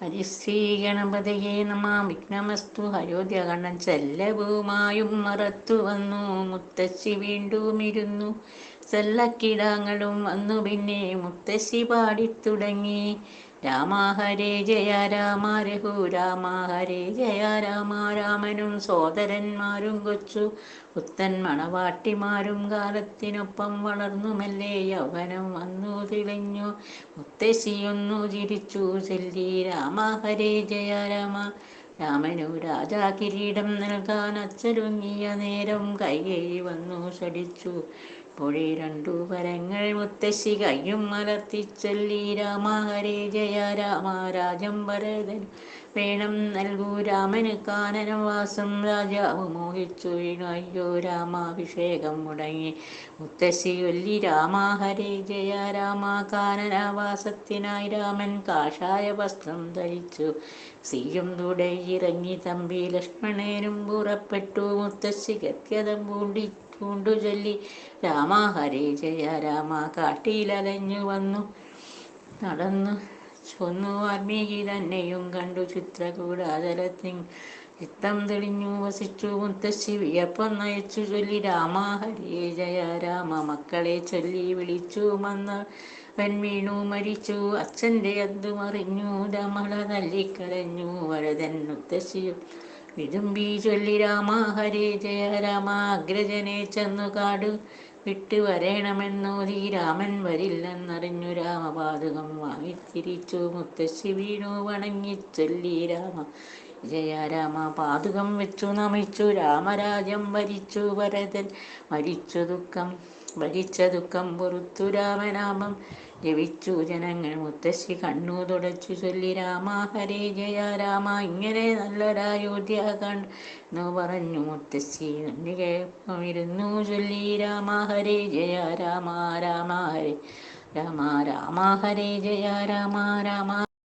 ഹരിശ്രീ ഗണപതിയെ നമ. വിഘ്നമസ്തു ഹരോദ്യഗണൻ ചെല്ലവുമായും മറത്തു വന്നു. മുത്തശ്ശി വീണ്ടും ഇരുന്നു ചെല്ലക്കിടാങ്ങളും വന്നു പിന്നെ മുത്തശ്ശി പാടിത്തുടങ്ങി. രാമ ഹരേ ജയ രാമ രഘു രാമ ജയ രാമ രാമനും സോദരന്മാരും കൊച്ചു പുത്തൻ മണവാട്ടിമാരും കാലത്തിനൊപ്പം വളർന്നു മെല്ലെ യൗവനം വന്നു തിളഞ്ഞു മുത്തശ്ശിയൊന്നു ചിരിച്ചു ചെല്ലി രാമ ഹരേ ജയ രാമ രാമനു രാജാ കിരീടം നൽകാൻ അച്ചരുങ്ങിയ നേരം കൈകേഴി വന്നു ശടിച്ചു പൊഴി രണ്ടു വരങ്ങൾ മുത്തശ്ശി കയ്യും മലർത്തിച്ചൊല്ലി രാമ ഹരേ ജയ രാമ രാജം ഭരതൻ വേണം നൽകൂ രാമന് കാനനവാസം രാജാവ് മോഹിച്ചു അയ്യോ രാമാഭിഷേകം മുടങ്ങി. മുത്തശ്ശി ഒല്ലി രാമ ഹരേ ജയ രാമ കാനനവാസത്തിനായി രാമൻ കാഷായ വസ്ത്രം ധരിച്ചു. സീയും തുടയിറങ്ങി തമ്പി ലക്ഷ്മണേനും പുറപ്പെട്ടു. മുത്തശ്ശി ഗത്യതം പൂണ്ടി. പൂണ്ടു ചൊല്ലി രാമ ഹരേ ജയ രാമ കാട്ടിലലഞ്ഞു വന്നു. നടന്നു ചൊന്നു വാൽമീകി തന്നെയും കണ്ടു ചിത്രകൂടാതലത്തിൽ. ചിത്തം തെളിഞ്ഞു വസിച്ചു മുത്തശ്ശി വിയപ്പം നയിച്ചു ചൊല്ലി രാമ ഹരേ ജയ രാമ മക്കളെ ചൊല്ലി വിളിച്ചു വന്ന. വെൺവീണു മരിച്ചു. അച്ഛന്റെ അന്തുമറിഞ്ഞു. രമള തല്ലിക്കരഞ്ഞു വരതൻ മുത്തശ്ശിയും വിതുമ്പി ചൊല്ലി രാമ ഹരേ ജയ രാമ അഗ്രജനെ ചെന്നു കാട്. വിട്ടു വരേണമെന്നോതി രാമൻ വരില്ലെന്നറിഞ്ഞു രാമപാതകം വാങ്ങിത്തിരിച്ചു. മുത്തശ്ശി വീണു വണങ്ങി ചൊല്ലി രാമ. ജയ രാമ പാതുകം വെച്ചു നമിച്ചു രാമരാജ്യം ഭരിച്ചു ഭരതൻ മരിച്ചു ദുഃഖം ഭരിച്ച ദുഃഖം പൊറുത്തു രാമനാമം. ജവിച്ചു ജനങ്ങൾ മുത്തശ്ശി കണ്ണു തുടച്ചു ചൊല്ലി രാമ ഹരേ ജയ രാമ ഇങ്ങനെ നല്ലൊരായോധ്യ കണ്ടു പറഞ്ഞു. മുത്തശ്ശി ഇരുന്നു ചൊല്ലി രാമ ഹരേ ജയ രാമ രാമ ഹരേ രാമ രാമ ഹരേ ജയ രാമ രാമ